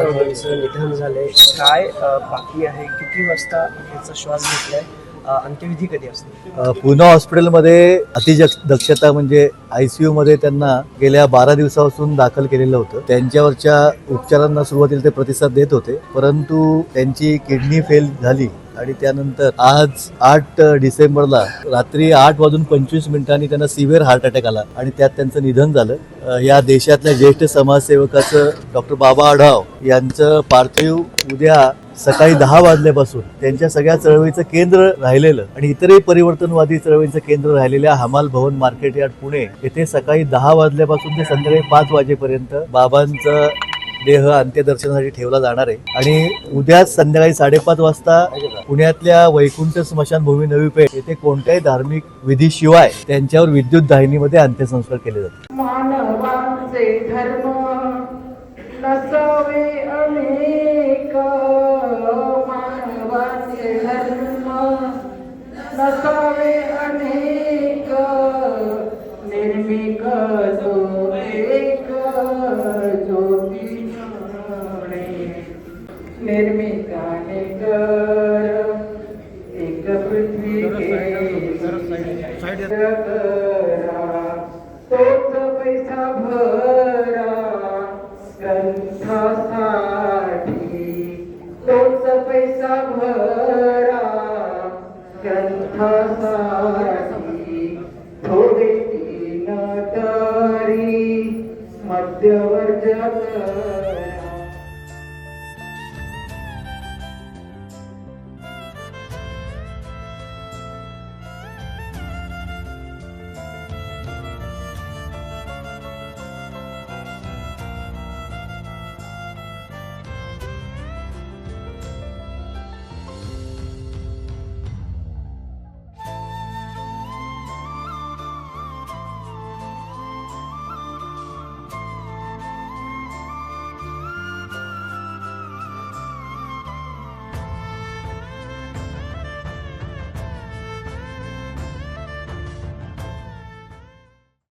निधन झाले काय बाकी आहे? किती वाजता याचा श्वास घेतलाय? अंत्यविधी कधी असते पुणे हॉस्पिटलमध्ये अतिदक्षता म्हणजे आयसीयू मध्ये त्यांना गेल्या बारा दिवसापासून दाखल केलेलं होतं. त्यांच्यावरच्या उपचारांना सुरुवातीला ते प्रतिसाद देत होते. परंतु त्यांची किडनी फेल झाली. आणि त्यानंतर आज आठ डिसेंबरला रात्री आठ वाजून पंचवीस मिनिटांनी त्यांना सिव्हिअर हार्ट अटॅक आला आणि त्यात त्यांचं निधन झालं. या देशातल्या ज्येष्ठ समाजसेवकाचं डॉक्टर बाबा आढाव यांचं पार्थिव उद्या सकाळी दहा वाजल्यापासून त्यांच्या सगळ्या चळवळीचं केंद्र राहिलेलं आणि इतरही परिवर्तनवादी चळवळीचं केंद्र राहिलेल्या हमाल भवन मार्केट यार्ड पुणे येथे सकाळी दहा वाजल्यापासून ते संध्याकाळी पाच वाजेपर्यंत बाबांचं देह अंत्यदर्शनासाठी ठेवला जाणार आहे. आणि उद्या संध्याकाळी साडेपाच वाजता पुण्यातल्या वैकुंठ स्मशानभूमी नवी पेठ येथे कोणत्याही धार्मिक विधीशिवाय त्यांच्यावर विद्युत दाहिनीमध्ये अंत्यसंस्कार केले जातात. तोच पैसा भरा ग्रंथासाठी तोच पैसा भरा ग्रंथासाठी थोडे तीन तरी मध्यवर्जात